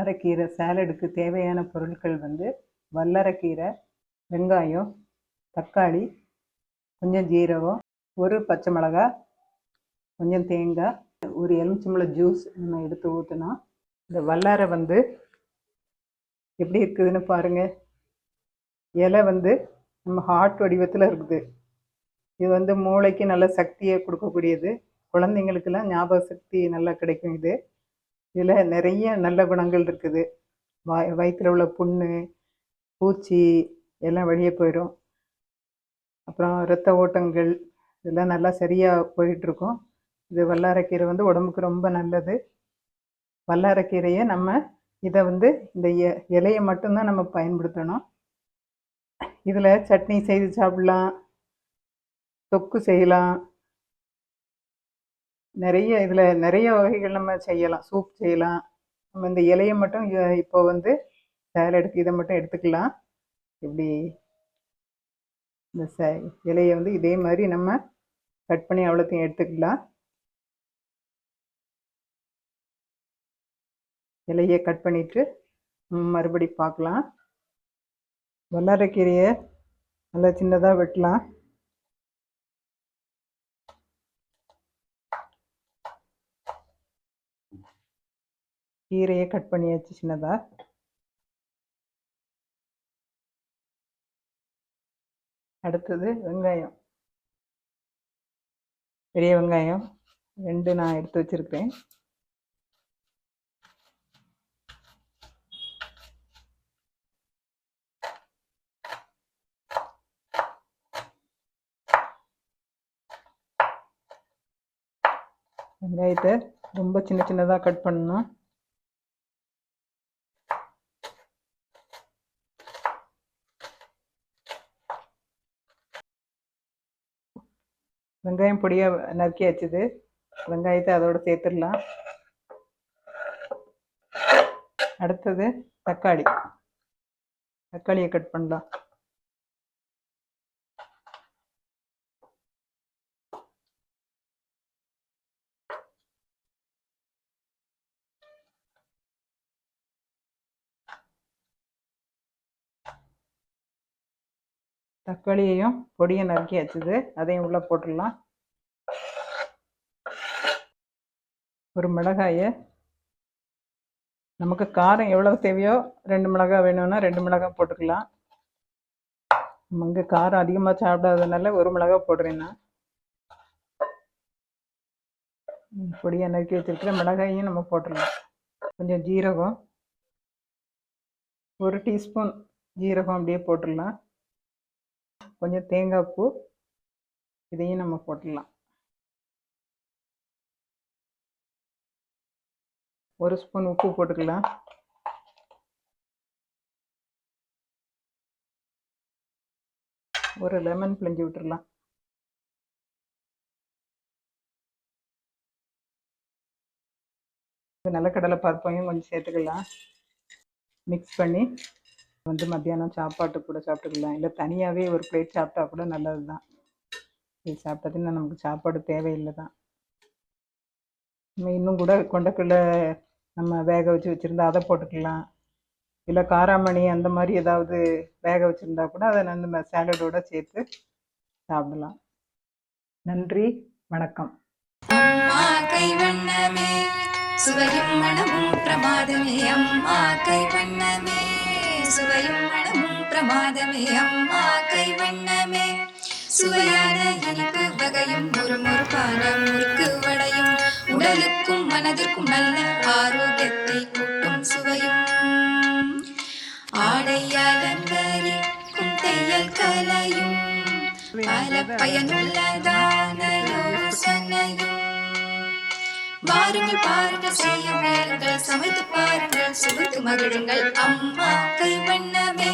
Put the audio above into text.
வல்லாரக்கீரை சாலடுக்கு தேவையான பொருட்கள் வந்து வல்லாரைக்கீரை வெங்காயம் தக்காளி கொஞ்சம் ஜீரகம் ஒரு பச்சை மிளகாய் கொஞ்சம் தேங்காய் ஒரு எலுமிச்சம்பழம் ஜூஸ் நம்ம எடுத்து ஊற்றினா இந்த வல்லாரை வந்து எப்படி இருக்குதுன்னு பாருங்கள் இலை வந்து நம்ம ஹார்ட் வடிவத்தில் இருக்குது. இது வந்து மூளைக்கு நல்ல சக்தியை கொடுக்கக்கூடியது. குழந்தைங்களுக்கெல்லாம் ஞாபக சக்தி நல்லா கிடைக்கும் இது. இதில் நிறைய நல்ல குணங்கள் இருக்குது. வாய் வயிற்றில் உள்ள புண்ணு பூச்சி எல்லாம் வெளியே போயிடும். அப்புறம் இரத்த ஓட்டங்கள் இதெல்லாம் நல்லா சரியாக போயிட்டுருக்கும். இது வல்லாரக்கீரை வந்து உடம்புக்கு ரொம்ப நல்லது. வல்லாரக்கீரையை நம்ம இதை வந்து இந்த இலையை மட்டும்தான் நம்ம பயன்படுத்தணும். இதில் சட்னி செய்து சாப்பிடலாம் தொக்கு செய்யலாம். நிறைய இதில் நிறைய வகைகள் நம்ம செய்யலாம். சூப் செய்யலாம். நம்ம இந்த இலையை மட்டும் இப்போ வந்து சேலடுக்கு இதை மட்டும் எடுத்துக்கலாம். இப்படி இந்த ச இலையை வந்து இதே மாதிரி நம்ம கட் பண்ணி அவ்வளோத்தையும் எடுத்துக்கலாம். இலையை கட் பண்ணிட்டு மறுபடி பார்க்கலாம். வல்லாரக்கீரையை நல்லா சின்னதாக வெட்டலாம். கீரையை கட் பண்ணியாச்சு சின்னதாக அடுத்தது வெங்காயம். பெரிய வெங்காயம். ரெண்டு நான் எடுத்து வச்சிருக்கிறேன். வெங்காயத்தை ரொம்ப சின்ன சின்னதாக கட் பண்ணணும். வெங்காயம் பொடியாக நறுக்கி வச்சுது வெங்காயத்தை அதோட சேர்த்துடலாம். அடுத்தது தக்காளி. தக்காளியை கட் பண்ணலாம். தக்காளியையும் பொடியை நறுக்கி வச்சுது அதையும் உள்ளே போட்டுடலாம். ஒரு மிளகாயை நமக்கு காரம் எவ்வளவு தேவையோ ரெண்டு மிளகாய் வேணும்னா ரெண்டு மிளகாய் போட்டுக்கலாம். நம்ம இங்கே காரம் அதிகமாக சாப்பிடாததுனால ஒரு மிளகாய் போடுறேன்னா பொடியை நறுக்கி வச்சுருக்கிற மிளகாயையும் நம்ம போட்டுடலாம். கொஞ்சம் ஜீரகம். ஒரு டீஸ்பூன் ஜீரகம் அப்படியே போட்டுடலாம். கொஞ்சம் தேங்காய் பூ இதையும் நம்ம போட்டுடலாம். ஒரு ஸ்பூன் உப்பு போட்டுக்கலாம். ஒரு லெமன் பிழிஞ்சு விட்டுடலாம். இந்த நிலக்கடலை பருப்பையும் கொஞ்சம் சேர்த்துக்கலாம். மிக்ஸ் பண்ணி வந்து மத்தியானம் சாப்பாட்டு கூட சாப்பிட்டுக்கலாம். இல்லை தனியாகவே ஒரு பிளேட் சாப்பிட்டா கூட நல்லது தான் இது சாப்பிட்டதுன்னா நமக்கு சாப்பாடு தேவையில்லை தான் நம்ம இன்னும் கூட கொண்டக்குள்ளே நம்ம வேக வச்சு வச்சுருந்தா அதை போட்டுக்கலாம். இல்லை காராமணி அந்த மாதிரி ஏதாவது வேக வச்சுருந்தா கூட அதை நம்ம சாலடோடு சேர்த்து சாப்பிடலாம். நன்றி வணக்கம். அம்மா கைவண்ணமே சுவையும் மனமும் பிரமாதமே. அம்மா கைவண்ணமே சுவையும் மனமும் பிரமாதமே. அம்மா கைவண்ணமே சுவையான இனிப்பு வகையும் ஒரு முறுப்பான முறுக்கு வடையும். உடலுக்கும் மனதிற்கும் நல்ல ஆரோக்கியத்தை கூட்டும் சுவையும். ஆடை அலங்கரிக்கும் தையல் கலையும். பல பயனுள்ளதான யோசனையும். வாருங்கள் பாருங்கள் செய்ய முயலுங்கள் சமைத்து பாருங்கள் சுவைத்து மகிழுங்கள். அம்மா கை வண்ணமே.